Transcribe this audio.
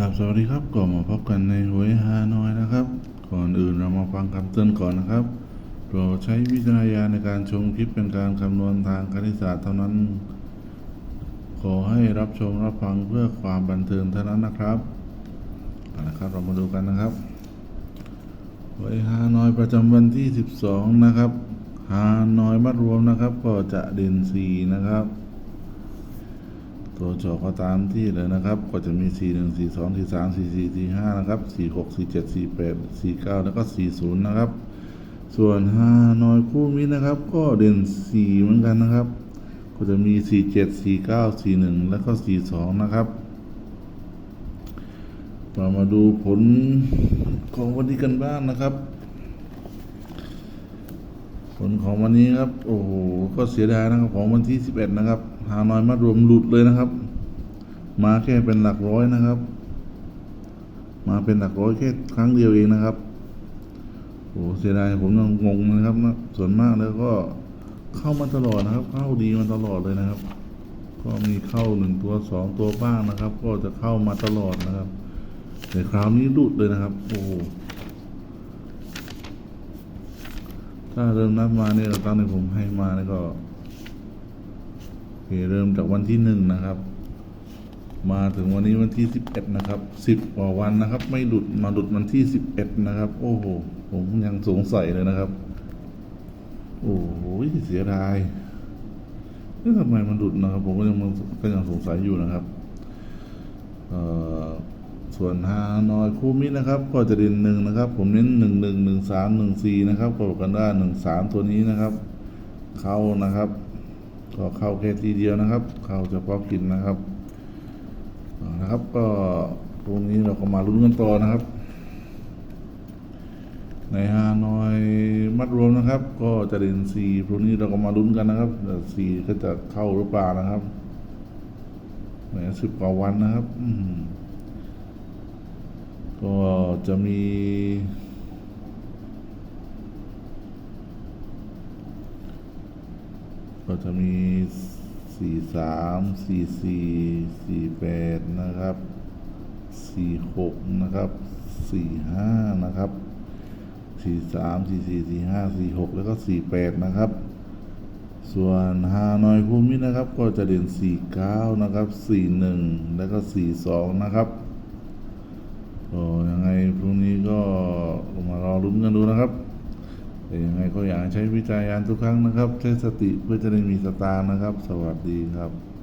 ครับสวัสดีครับก็มาพบกันในหวยฮานอยนะครับ ก่อนอื่นเรามาฟังคำเตือนก่อนนะครับโปรดใช้วิจารณญาณในการชมคลิปเป็นการคำนวณทางคณิตศาสตร์เท่านั้น ขอให้รับชมรับฟังเพื่อความบันเทิงเท่านั้นนะครับเอาละครับเรามาดูกันนะครับหวยฮานอยประจำวันที่ 12 นะครับฮานอยมัดรวมนะครับ ก็จะเด่น4นะครับ ตัวจอก็ตามที่เลยนะครับ ก็จะมี 4 1 4 2 4 3 4 4 4 5 นะครับ 4 6 4 7 4 8 4 9 แล้วก็ 40 นะครับ ส่วน5น้อยคู่มิตรนะครับ ก็เด่น 4 เหมือนกันนะครับ ก็จะมี 4 7 4 9 4 1 แล้วก็ 42 นะครับเรามาดูผลของวันนี้กันบ้างนะครับ ผลของวันนี้ครับ โอ้โหก็เสียดายนะครับของวันที่11นะครับ หาน้อยมารวมหลุดเลยนะครับ มาแค่เป็นหลักร้อยนะครับ มาเป็นหลักร้อยแค่ครั้งเดียวเองนะครับโอ้โหเสียดายผมยังงงนะครับนะส่วนมากแล้วก็เข้ามาตลอดนะครับ เข้าดีมาตลอดเลยนะครับ ก็มีเข้าหนึ่งตัวสองตัวบ้างนะครับ ก็จะเข้ามาตลอดนะครับแต่คราวนี้หลุดเลยนะครับ โอ้โห ถ้าเริ่มนับมาเนี่ยตั้งแต่ผมให้มาเนี่ยก็โอเคเริ่มจากวันที่หนึ่งนะครับ มาถึงวันนี้วันที่สิบเอ็ดนะครับสิบกว่าวันนะครับ ไม่หลุดมาหลุดวันที่สิบเอ็ดนะครับ โอ้โหผมยังสงสัยเลยนะครับ โอ้โหเสียดายเอ๊ะทำไมมันหลุดนะครับ ผมก็ยังก็ยังสงสัยอยู่นะครับ ส่วนฮานอยคู่มิตรนะครับ ก็จะเด่นหนึ่งนะครับ ผมเน้นหนึ่งหนึ่งหนึ่งสามหนึ่งสี่นะครับก็บอกกันได้หนึ่งสามตัวนี้นะครับ เข้านะครับ ก็เข้าแค่ทีเดียวนะครับ เข้าเฉพาะกินนะครับนะครับ ก็ตรงนี้เราก็มาลุ้นกันต่อนะครับ ในฮานอยมัดรวมนะครับ ก็จะเด่นสี่ตรงนี้เราก็มาลุ้นกันนะครับสี่ก็จะเข้าหรือเปล่านะครับแหมสิบกว่าวันนะครับ อื ก็จะมีก็จะมีสี่สามสี่สี่สี่แปดนะครับสี่หกนะครับสี่ห้านะครับสี่สามสี่สี่สี่ห้าสี่หกแล้วก็สี่แปดนะครับ ส่วนฮานอยคูมิตรนะครับ ก็จะเด่นสี่เก้านะครับสี่หนึ่งแล้วก็สี่สองนะครับ ก็ยังไงพรุ่งนี้ก็มารอลุ้นกันดูนะครับแต่ยังไงก็อยากใช้วิจัยยานทุกครั้งนะครับ ใช้สติเพื่อจะได้มีสตางค์นะครับ สวัสดีครับ